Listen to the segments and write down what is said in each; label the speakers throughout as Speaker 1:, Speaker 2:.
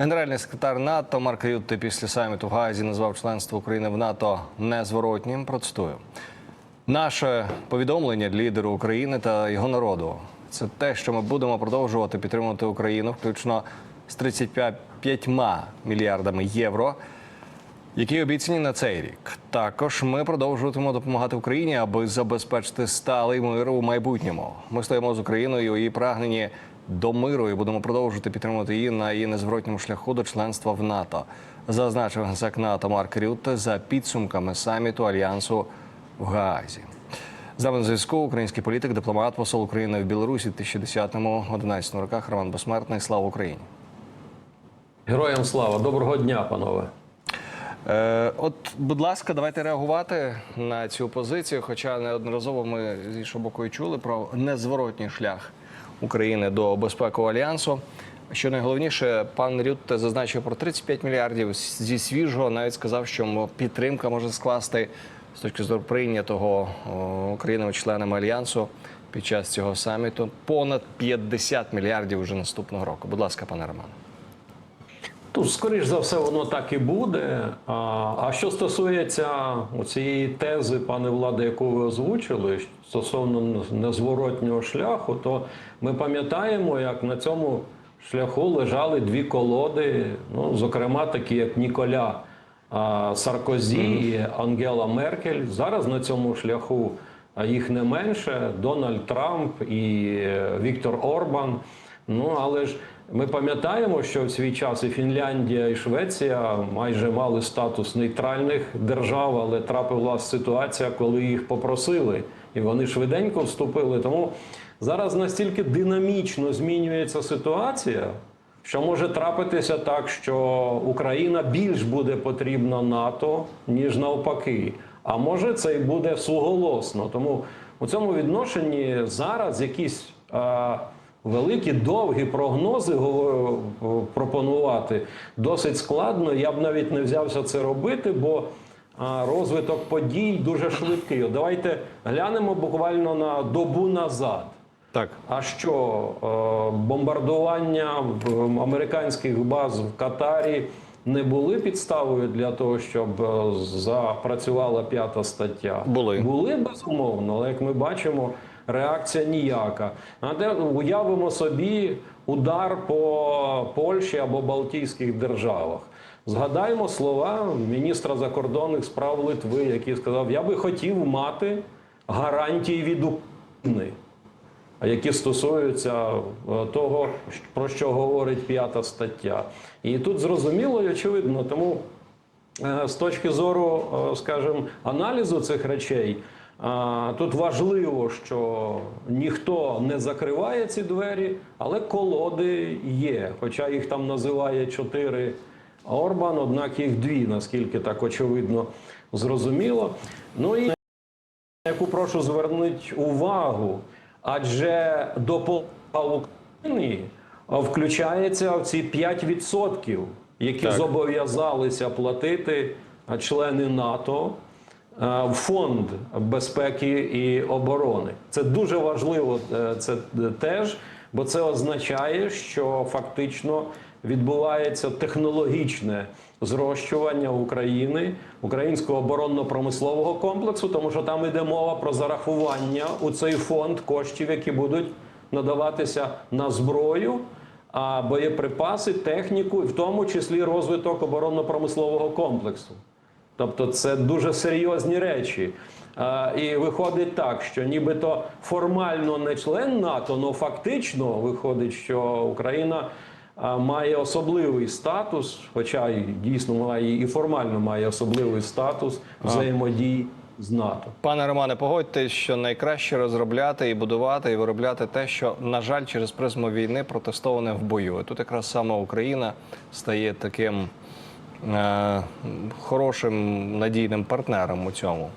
Speaker 1: Генеральний секретар НАТО Марк Рютте після саміту в Гаазі назвав членство України в НАТО незворотнім. Процитую. Наше повідомлення лідеру України та його народу це те, що ми будемо продовжувати підтримувати Україну, включно з 35 мільярдами євро, які обіцяні на цей рік. Також ми продовжуватимемо допомагати Україні, аби забезпечити сталий мир у майбутньому. Ми стоїмо з Україною у її прагненні до миру і будемо продовжувати підтримувати її на її незворотньому шляху до членства в НАТО. Зазначив генсек НАТО Марк Рютте за підсумками саміту альянсу в Гаазі. З нами на зв'язку український політик, дипломат, посол України в Білорусі в 2010-11 роках Роман Безсмертний. Слава Україні!
Speaker 2: Героям слава, доброго дня, панове.
Speaker 1: Е, от, будь ласка, давайте реагувати на цю позицію. Хоча неодноразово ми з іншого боку і чули про незворотній шлях України до безпекового альянсу. Що найголовніше, пан Рютте зазначив про 35 мільярдів зі свіжого. Навіть сказав, що підтримка може скласти з точки зору прийнятого Українами-членами альянсу під час цього саміту понад 50 мільярдів вже наступного року. Будь ласка, пане Романе.
Speaker 2: Тут, скоріш за все, воно так і буде. А, а що стосується цієї тези, пане Владе, яку ви озвучили, стосовно незворотнього шляху, то ми пам'ятаємо, як на цьому шляху лежали дві колоди, ну, зокрема, такі як Ніколя а, Саркозі і Ангела Меркель. Зараз на цьому шляху їх не менше: Дональд Трамп і е, Віктор Орбан. Ну але ж ми пам'ятаємо, що в свій час і Фінляндія, і Швеція майже мали статус нейтральних держав, але трапилася ситуація, коли їх попросили, і вони швиденько вступили. Тому зараз настільки динамічно змінюється ситуація, що може трапитися так, що Україна більш буде потрібна НАТО, ніж навпаки. А може це і буде суголосно. Тому у цьому відношенні зараз якісь. Великі довгі прогнози пропонувати досить складно. Я б навіть не взявся це робити, бо розвиток подій дуже швидкий. Давайте глянемо буквально на добу назад.
Speaker 1: Так.
Speaker 2: А що е, бомбардування американських баз в Катарі не були підставою для того, щоб е, запрацювала п'ята стаття?
Speaker 1: Були.
Speaker 2: були безумовно, але як ми бачимо, реакція ніяка. Де уявимо собі удар по Польщі або Балтійських державах. Згадаємо слова міністра закордонних справ Литви, який сказав: Я би хотів мати гарантії від України які стосуються е, того, про що говорить п'ята стаття. І тут зрозуміло і очевидно, тому е, з точки зору, е, скажімо, аналізу цих речей. Тут важливо, що ніхто не закриває ці двері, але колоди є. Хоча їх там називає чотири Орбан, однак їх дві, наскільки так очевидно зрозуміло. Ну і яку прошу звернути увагу, адже допомога України включається в ці 5%, які
Speaker 1: Так.
Speaker 2: зобов'язалися платити члени НАТО фонд безпеки і оборони. Це дуже важливо. е, Це теж, бо це означає, що фактично відбувається технологічне зрощування України, українського оборонно-промислового комплексу, тому що там йде мова про зарахування у цей фонд коштів, які будуть надаватися на зброю. А боєприпаси, техніку, і в тому числі розвиток оборонно-промислового комплексу. Тобто це дуже серйозні речі. І виходить так, що нібито формально не член НАТО, але фактично виходить, що Україна має особливий статус, хоча і дійсно має і формально має особливий статус взаємодії з НАТО.
Speaker 1: Пане Романе, погодьтесь, що найкраще розробляти і будувати і виробляти те, що, на жаль, через призму війни протестоване в бою. І тут якраз саме Україна стає таким хорошим надійним партнером у цьому.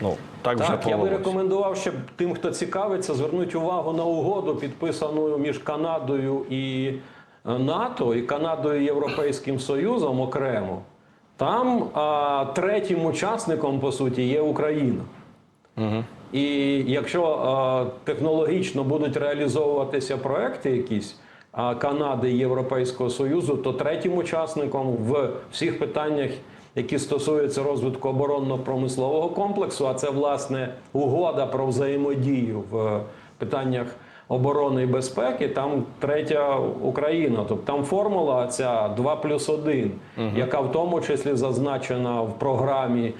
Speaker 1: Ну, так, вже
Speaker 2: я би рекомендував, щоб тим, хто цікавиться, звернути увагу на угоду, підписану між Канадою і е, НАТО, і Канадою і Європейським Союзом окремо. Там а, третім учасником, по суті, є Україна.
Speaker 1: Угу.
Speaker 2: І якщо а, технологічно будуть реалізовуватися проекти якісь, Канади і Європейського Союзу, то третім учасником в всіх питаннях, які стосуються розвитку оборонно-промислового комплексу, а це власне угода про взаємодію в питаннях оборони і безпеки, там третя Україна. Тобто там формула ця 2 плюс 1, яка в тому числі зазначена в програмі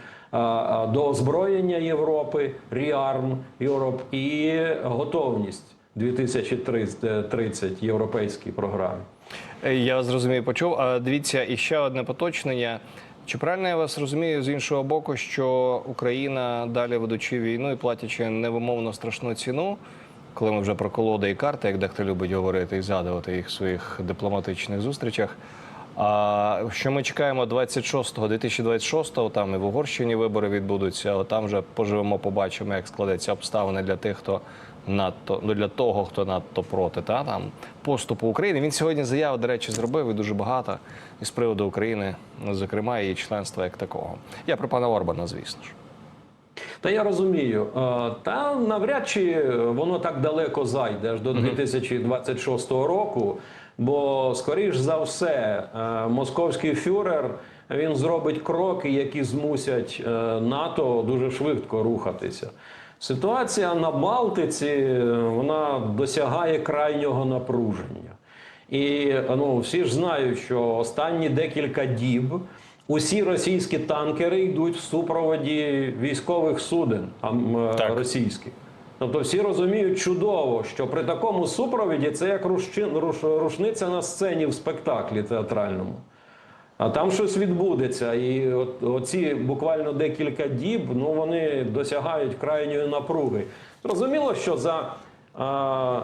Speaker 2: до озброєння Європи, REARM Europe і готовність 2030 європейській програмі.
Speaker 1: Я зрозумів, почув. А дивіться, і ще одне поточнення. Чи правильно я вас розумію з іншого боку, що Україна далі ведучи війну і платячи невимовно страшну ціну, коли ми вже про колоди і карти, як дехто любить говорити і згадувати їх в своїх дипломатичних зустрічах. А що ми чекаємо 26-го, 2026-го, там і в Угорщині вибори відбудуться. Там вже поживемо, побачимо, як складеться обставини для тих, хто надто ну для того, хто надто проти та там поступу України. Він сьогодні заяву, до речі, зробив і дуже багато із приводу України, зокрема, і членства як такого. Я про пана Орбана, звісно ж.
Speaker 2: Та я розумію, Е, та навряд чи воно так далеко зайде аж до 2026 року. Бо, скоріш за все, е, московський фюрер він зробить кроки, які змусять е, НАТО дуже швидко рухатися. Ситуація на Балтиці е, вона досягає крайнього напруження. І ну, всі ж знають, що останні декілька діб усі російські танкери йдуть в супроводі військових суден е,
Speaker 1: Так.
Speaker 2: російських. Тобто всі розуміють чудово, що при такому супровіді це як рушчин, руш, рушниця на сцені в спектаклі театральному. А там щось відбудеться. І от, оці буквально декілька діб ну, вони досягають крайньої напруги. Зрозуміло, що за, а,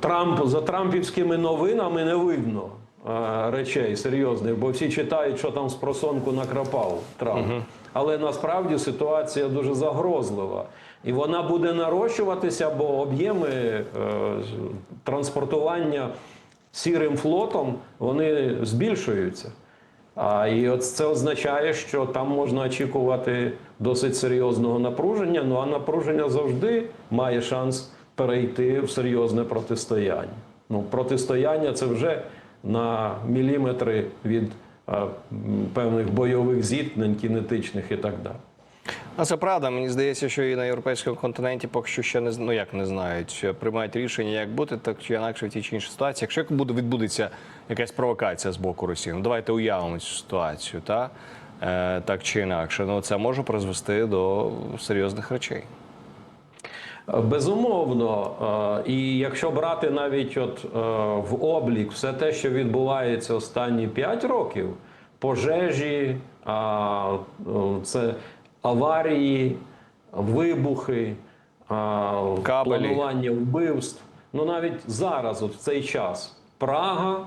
Speaker 2: Трамп, за трампівськими новинами не видно а, речей серйозних, бо всі читають, що там з просонку накрапав Трамп. Але насправді ситуація дуже загрозлива. І вона буде нарощуватися, бо об'єми е, транспортування сірим флотом вони збільшуються. А і от це означає, що там можна очікувати досить серйозного напруження. Ну а напруження завжди має шанс перейти в серйозне протистояння. Ну, протистояння це вже на міліметри від а, певних бойових зіткнень, кінетичних і так далі.
Speaker 1: А це правда. Мені здається, що і на європейському континенті поки що ще не ну як не знають, приймають рішення, як бути, так чи інакше в тій чи іншій ситуації. Якщо буде відбудеться якась провокація з боку Росії, ну давайте уявимо цю ситуацію, та е, так чи інакше, ну це може призвести до серйозних речей.
Speaker 2: Безумовно, е, і якщо брати навіть от е, в облік все те, що відбувається останні 5 років, пожежі, е, це аварії, вибухи,
Speaker 1: Кабелі.
Speaker 2: планування вбивств. Ну навіть зараз, от в цей час, Прага,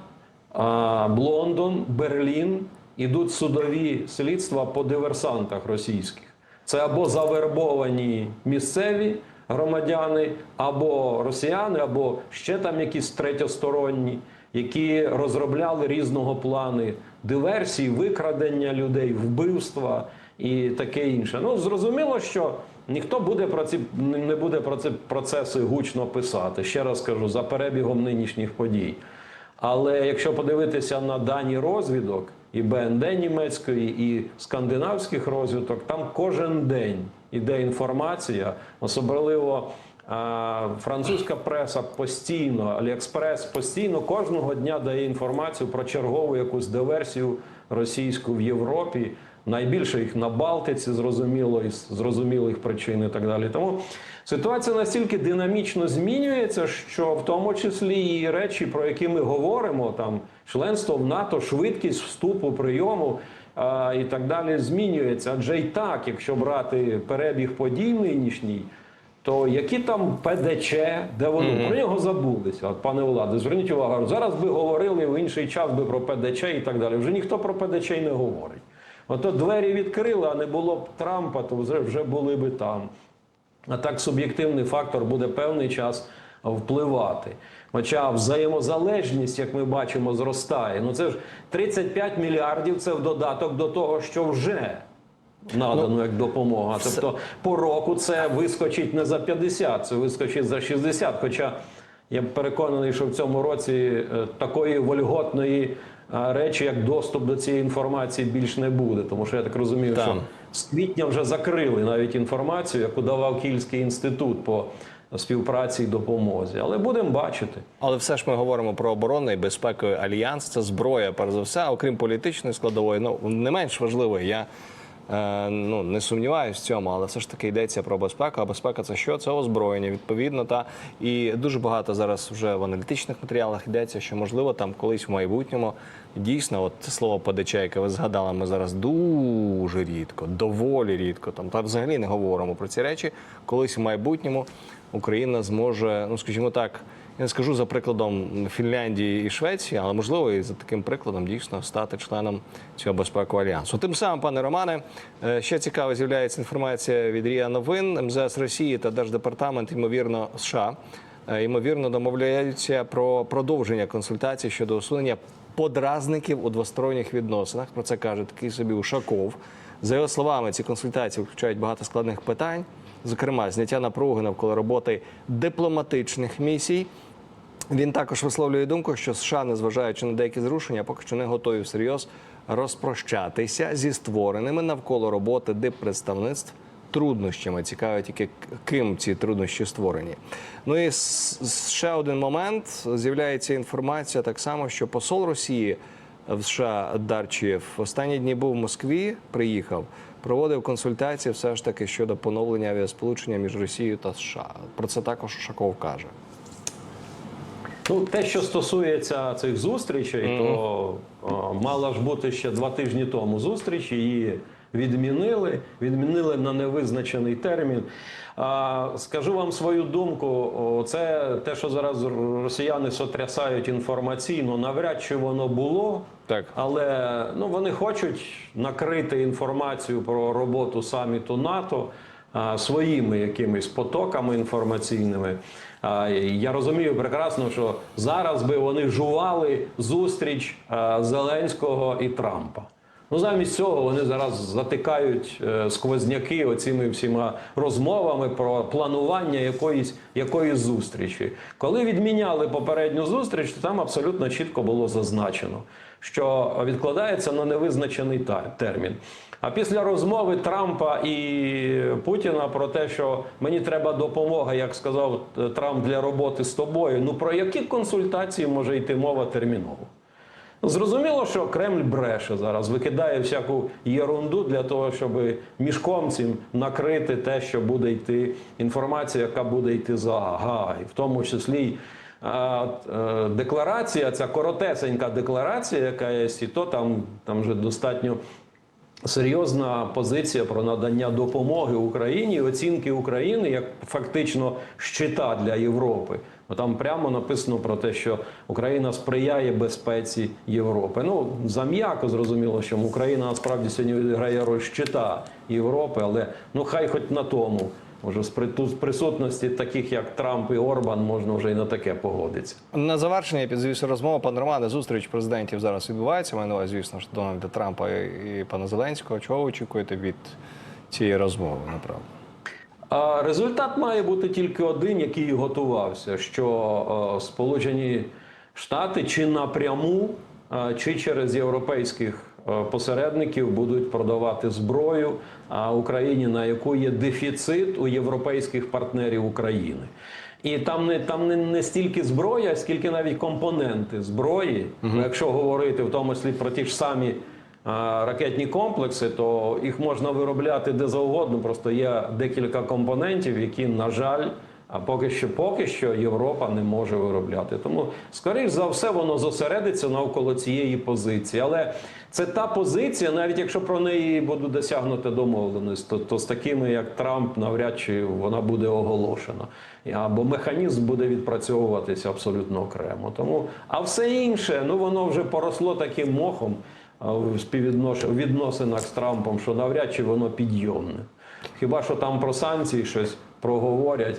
Speaker 2: Лондон, Берлін ідуть судові слідства по диверсантах російських. Це або завербовані місцеві громадяни, або росіяни, або ще там якісь третьосторонні, які розробляли різного плани диверсій, викрадення людей, вбивства і таке інше. Ну зрозуміло, що ніхто буде про ці не буде про ці процеси гучно писати. Ще раз кажу, за перебігом нинішніх подій. Але якщо подивитися на дані розвідок і БНД німецької, і скандинавських розвідок, там кожен день іде інформація, особливо французька преса постійно, Аліекспрес постійно кожного дня дає інформацію про чергову якусь диверсію російську в Європі. Найбільше їх на Балтиці, зрозуміло, із зрозумілих причин і так далі. Тому ситуація настільки динамічно змінюється, що в тому числі і речі, про які ми говоримо, там членство в НАТО, швидкість вступу, прийому а, і так далі, змінюється. Адже і так, якщо брати перебіг подій нинішній, то які там ПДЧ, де вони про нього забулися? От, пане Владе, зверніть увагу, зараз би говорили в інший час би про ПДЧ і так далі. Вже ніхто про ПДЧ не говорить. Ото двері відкрили, а не було б Трампа, то вже, були би там. А так суб'єктивний фактор буде певний час впливати. Хоча взаємозалежність, як ми бачимо, зростає. Ну це ж 35 мільярдів це в додаток до того, що вже надано як допомога. Тобто по року це вискочить не за 50, це вискочить за 60. Хоча Я переконаний, що в цьому році е, такої вольготної речі, як доступ до цієї інформації, більш не буде. Тому що я так розумію,
Speaker 1: Там.
Speaker 2: що з квітня вже закрили навіть інформацію, яку давав Кільський інститут по співпраці і допомозі. Але будемо бачити.
Speaker 1: Але все ж ми говоримо про оборонний безпековий альянс. Це зброя, перш за все, окрім політичної складової. Ну не менш важливої. Я ну не сумніваюся в цьому, але все ж таки йдеться про безпеку. А безпека це що? Це озброєння, відповідно. Та і дуже багато зараз вже в аналітичних матеріалах йдеться, що можливо там колись в майбутньому дійсно, от це слово ПДЧ, яке ви згадали, ми зараз дуже рідко, доволі рідко там та взагалі не говоримо про ці речі. Колись в майбутньому Україна зможе, ну скажімо так. Я не скажу за прикладом Фінляндії і Швеції, але можливо і за таким прикладом дійсно стати членом цього безпекового альянсу. Тим самим, пане Романе, е, ще цікаво з'являється інформація від РІА Новин МЗС Росії та Держдепартамент, ймовірно, США, е, ймовірно, домовляються про продовження консультацій щодо усунення подразників у двосторонніх відносинах. Про це каже такий собі Ушаков. За його словами, ці консультації включають багато складних питань, зокрема, зняття напруги навколо роботи дипломатичних місій. Він також висловлює думку, що США, незважаючи на деякі зрушення, поки що не готові всерйоз розпрощатися зі створеними навколо роботи диппредставництв труднощами. Цікаво тільки ким ці труднощі створені. Ну і ще один момент з'являється інформація так само, що посол Росії в США Дарчієв останні дні був в Москві, приїхав, проводив консультації все ж таки щодо поновлення авіасполучення між Росією та США. Про це також Шаков каже.
Speaker 2: Ну, те, що стосується цих зустрічей, то о, мала ж бути ще два тижні тому зустріч, її відмінили, відмінили на невизначений термін. Скажу вам свою думку, це те, що зараз росіяни сотрясають інформаційно, навряд чи воно було.
Speaker 1: Так.
Speaker 2: Але ну, вони хочуть накрити інформацію про роботу саміту НАТО своїми якимись потоками інформаційними. А, Я розумію прекрасно, що зараз би вони жували зустріч Зеленського і Трампа. Ну, замість цього вони зараз затикають е, сквозняки оціми всіма розмовами про планування якоїсь, якоїсь зустрічі. Коли відміняли попередню зустріч, то там абсолютно чітко було зазначено, що відкладається на невизначений та- термін. А після розмови Трампа і Путіна про те, що мені треба допомога, як сказав е, Трамп, для роботи з тобою. Ну про які консультації може йти мова терміново? Зрозуміло, що Кремль бреше зараз, викидає всяку єрунду для того, щоб міжкомцям накрити те, що буде йти інформація, яка буде йти за Гаагою. в тому числі а, е, декларація, ця коротесенька декларація, яка є, і то там, там вже достатньо серйозна позиція про надання допомоги Україні, оцінки України як фактично щита для Європи. Бо Там прямо написано про те, що Україна сприяє безпеці Європи. Ну зам'яко зрозуміло, що Україна насправді сьогодні відіграє роль щита Європи, але ну хай хоч на тому. Може, з присутності таких як Трамп і Орбан можна вже і на таке погодитися.
Speaker 1: На завершення підзвісу розмови, пане Романе, зустріч президентів зараз відбувається. Маю на звісно ж, Дональда Трампа і, пана Зеленського. Чого очікуєте від цієї розмови? Направду?
Speaker 2: А результат має бути тільки один, який готувався: що е, Сполучені Штати чи напряму, е, чи через європейських е, посередників будуть продавати зброю Україні, на яку є дефіцит у європейських партнерів України. І там не там не, не стільки зброя, скільки навіть компоненти зброї. Якщо говорити в тому числі про ті ж самі ракетні комплекси, то їх можна виробляти де завгодно. Просто є декілька компонентів, які, на жаль, а поки що, поки що Європа не може виробляти. Тому, скоріш за все, воно зосередиться навколо цієї позиції. Але це та позиція, навіть якщо про неї буде досягнуто домовленість, то, то з такими, як Трамп, навряд чи вона буде оголошена. Або механізм буде відпрацьовуватися абсолютно окремо. Тому, а все інше, ну воно вже поросло таким мохом в відносинах з Трампом, що навряд чи воно підйомне. Хіба що там про санкції щось проговорять,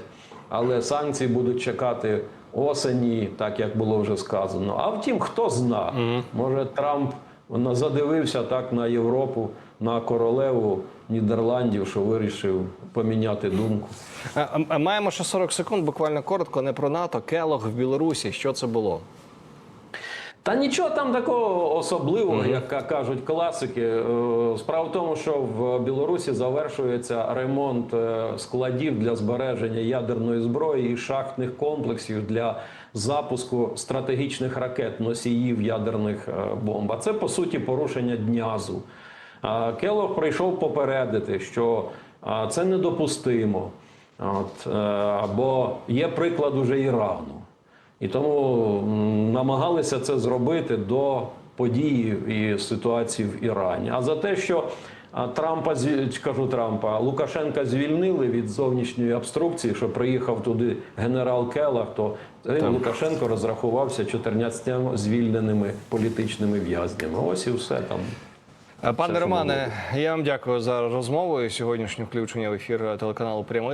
Speaker 2: але санкції будуть чекати осені, так як було вже сказано. А втім, хто зна, може Трамп задивився так на Європу, на королеву Нідерландів, що вирішив поміняти думку.
Speaker 1: Маємо ще 40 секунд, буквально коротко, не про НАТО. Келог в Білорусі. Що це було?
Speaker 2: Та нічого там такого особливого, як кажуть класики. Е, Справа в тому, що в Білорусі завершується ремонт е, складів для збереження ядерної зброї і шахтних комплексів для запуску стратегічних ракет, носіїв ядерних е, бомб. А це по суті порушення днязу. Келох прийшов попередити, що це недопустимо. От, бо є приклад уже Ірану. І тому намагалися це зробити до події і ситуації в Ірані. А за те, що Трампа кажу Трампа, Лукашенка звільнили від зовнішньої обструкції, що приїхав туди генерал Келах, то е, Лукашенко розрахувався 14 звільненими політичними в'язнями. Ось і все там.
Speaker 1: Пане
Speaker 2: Все,
Speaker 1: Романе, я вам дякую за розмову і сьогоднішнє включення в ефір телеканалу Прямий.